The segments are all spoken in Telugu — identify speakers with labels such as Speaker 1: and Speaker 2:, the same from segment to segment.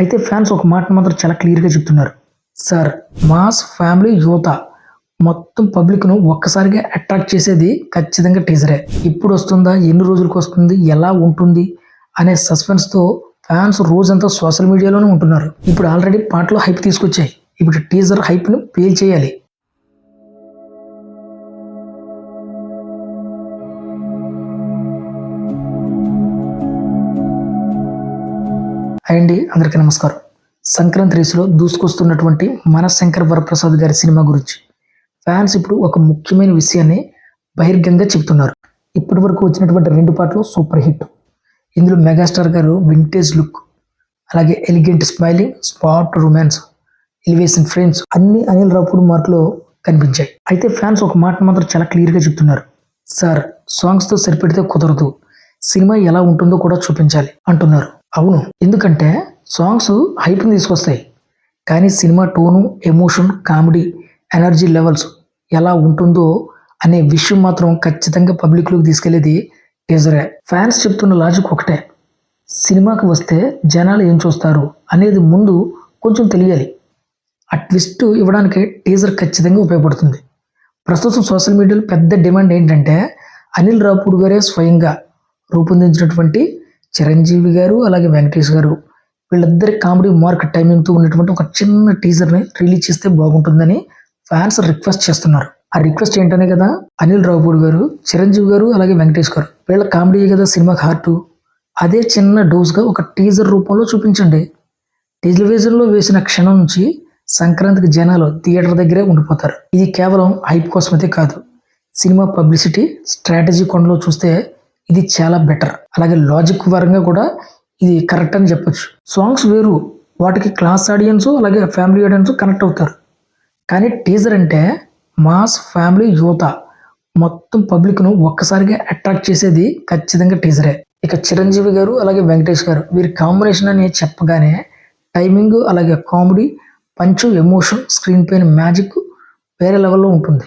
Speaker 1: అయితే ఫ్యాన్స్ ఒక మాట మాత్రం చాలా క్లియర్గా చెప్తున్నారు. సార్ మాస్ ఫ్యామిలీ యువత మొత్తం పబ్లిక్ను ఒక్కసారిగా అట్రాక్ట్ చేసేది ఖచ్చితంగా టీజరే. ఇప్పుడు వస్తుందా? ఎన్ని రోజులకు వస్తుంది? ఎలా ఉంటుంది? అనే సస్పెన్స్తో ఫ్యాన్స్ రోజంతా సోషల్ మీడియాలోనే ఉంటున్నారు. ఇప్పుడు ఆల్రెడీ పాటలు హైప్ తీసుకొచ్చాయి. ఇప్పుడు టీజర్ హైప్ను పేల్ చేయాలి. అండి అందరికీ నమస్కారం. సంక్రాంతి రేసులో దూసుకొస్తున్నటువంటి మన శంకర్ వరప్రసాద్ గారి సినిమా గురించి. ఫ్యాన్స్ ఇప్పుడు ఒక ముఖ్యమైన విషయాన్ని బహిర్గంగా చెబుతున్నారు ఇప్పటి వరకు వచ్చినటువంటి రెండు పాటలు సూపర్ హిట్. ఇందులో మెగాస్టార్ గారు వింటేజ్ లుక్ అలాగే elegant smiling spot romance elevation frames అన్ని అనిల్ రాపుడు మార్కులో కనిపించాయి. అయితే ఫ్యాన్స్ ఒక మాట మాత్రం చాలా క్లియర్గా చెప్తున్నారు. సార్ సాంగ్స్తో సరిపెడితే కుదరదు. సినిమా ఎలా ఉంటుందో కూడా చూపించాలి అంటున్నారు. అవును. ఎందుకంటే సాంగ్స్ హైప్ని తీసుకొస్తాయి. కానీ cinema tone emotion comedy energy levels ఎలా ఉంటుందో అనే విషయం మాత్రం ఖచ్చితంగా పబ్లిక్లోకి తీసుకెళ్ళేది టీజరే. ఫ్యాన్స్ చెప్తున్న లాజిక్ ఒకటే. సినిమాకి వస్తే జనాలు ఏం చూస్తారు అనేది ముందు కొంచెం తెలియాలి. ఆ ట్విస్ట్ ఇవ్వడానికి టీజర్ ఖచ్చితంగా ఉపయోగపడుతుంది. ప్రస్తుతం సోషల్ మీడియాలో పెద్ద డిమాండ్ ఏంటంటే అనిల్ రాపుడు గారే స్వయంగా రూపొందించినటువంటి చిరంజీవి గారు అలాగే వెంకటేష్ గారు వీళ్ళిద్దరి కామెడీ మార్క్ టైమింగ్తో ఉన్నటువంటి ఒక చిన్న టీజర్ని రిలీజ్ చేస్తే బాగుంటుందని ఫ్యాన్స్ రిక్వెస్ట్ చేస్తున్నారు. ఆ రిక్వెస్ట్ ఏంటనే కదా? అనిల్ రావుపూడి గారు చిరంజీవి గారు అలాగే వెంకటేష్ గారు. వీళ్ళ కామెడీ కదా సినిమాకి హార్ట్? అదే చిన్న డోస్గా ఒక టీజర్ రూపంలో చూపించండి. టెలివిజన్లో వేసిన క్షణం నుంచి సంక్రాంతికి జనాలు థియేటర్ దగ్గరే ఉండిపోతారు. ఇది కేవలం హైప్ కోసమైతే కాదు. సినిమా పబ్లిసిటీ స్ట్రాటజీ కొండలో చూస్తే ఇది చాలా బెటర్ అలాగే లాజిక్ పరంగా కూడా ఇది కరెక్ట్ అని చెప్పొచ్చు. సాంగ్స్ వేరు వాటికి క్లాస్ ఆడియన్స్ అలాగే ఫ్యామిలీ ఆడియన్స్ కనెక్ట్ అవుతారు. కానీ టీజర్ అంటే మాస్ ఫ్యామిలీ యువత మొత్తం పబ్లిక్ను ఒక్కసారిగా అట్రాక్ట్ చేసేది ఖచ్చితంగా టీజరే ఇక చిరంజీవి గారు అలాగే వెంకటేష్ గారు వీరి కాంబినేషన్ అని చెప్పగానే టైమింగ్ అలాగే కామెడీ పంచు ఎమోషన్ స్క్రీన్ పైన మ్యాజిక్ వేరే లెవెల్లో ఉంటుంది.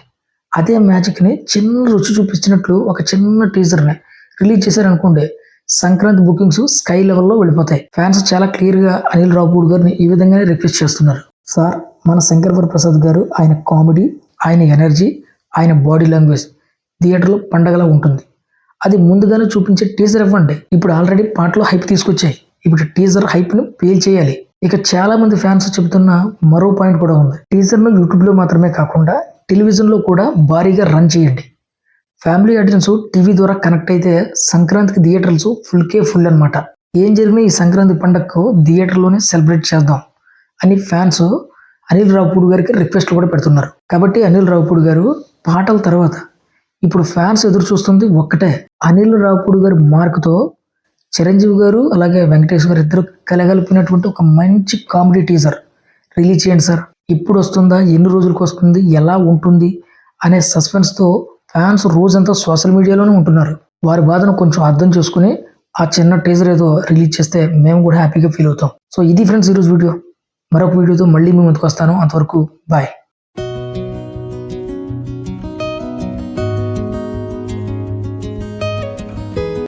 Speaker 1: అదే మ్యాజిక్ని చిన్న రుచి చూపించినట్లు ఒక చిన్న టీజర్ని రిలీజ్ చేశారనుకోండి సంక్రాంతి బుకింగ్స్ స్కై లెవెల్లో వెళ్ళిపోతాయి. ఫ్యాన్స్ చాలా క్లియర్గా అనిల్ రావుపూడి గారిని ఈ విధంగానే రిక్వెస్ట్ చేస్తున్నారు. సార్ మన శంకర్ ప్రసాద్ గారు ఆయన కామెడీ ఆయన ఎనర్జీ ఆయన బాడీ లాంగ్వేజ్ థియేటర్లో పండగలా ఉంటుంది. అది ముందుగానే చూపించే టీజర్ ఇవ్వండి. ఇప్పుడు ఆల్రెడీ పాటలు హైప్ తీసుకొచ్చాయి. ఇప్పుడు టీజర్ హైప్ను పేల్ చేయాలి. ఇక చాలా మంది ఫ్యాన్స్ చెబుతున్న మరో పాయింట్ కూడా ఉంది. టీజర్ను యూట్యూబ్లో మాత్రమే కాకుండా టెలివిజన్లో కూడా భారీగా రన్ చేయండి. ఫ్యామిలీ ఆడియన్స్ టీవీ ద్వారా కనెక్ట్ అయితే సంక్రాంతికి థియేటర్స్ ఫుల్ కే ఫుల్ అనమాట ఏం జరిగినా ఈ సంక్రాంతి పండగకు థియేటర్లోనే సెలబ్రేట్ చేద్దాం అని ఫ్యాన్స్ అనిల్ రావుపూడి గారికి రిక్వెస్ట్ కూడా పెడుతున్నారు. కాబట్టి అనిల్ రావుపూడి గారు పాటల తర్వాత ఇప్పుడు ఫ్యాన్స్ ఎదురు చూస్తుంది ఒక్కటే. అనిల్ రావుపూడి గారి మార్కుతో చిరంజీవి గారు అలాగే వెంకటేష్ గారు ఇద్దరు కలగలిపినటువంటి ఒక మంచి కామెడీ టీజర్. రిలీజ్ చేయండి సార్. ఇప్పుడు వస్తుందా? ఎన్ని రోజులకు వస్తుంది? ఎలా ఉంటుంది? అనే సస్పెన్స్తో ఫ్యాన్స్ రోజంతా సోషల్ మీడియాలోనే ఉంటున్నారు. వారి బాధను కొంచెం అర్థం చేసుకుని ఆ చిన్న టీజర్ ఏదో రిలీజ్ చేస్తే మేము కూడా హ్యాపీగా ఫీల్ అవుతాం. సో ఇది ఫ్రెండ్స్ ఈరోజు వీడియో మరొక వీడియోతో మళ్ళీ మీ ముందుకు వస్తాను. అంతవరకు బాయ్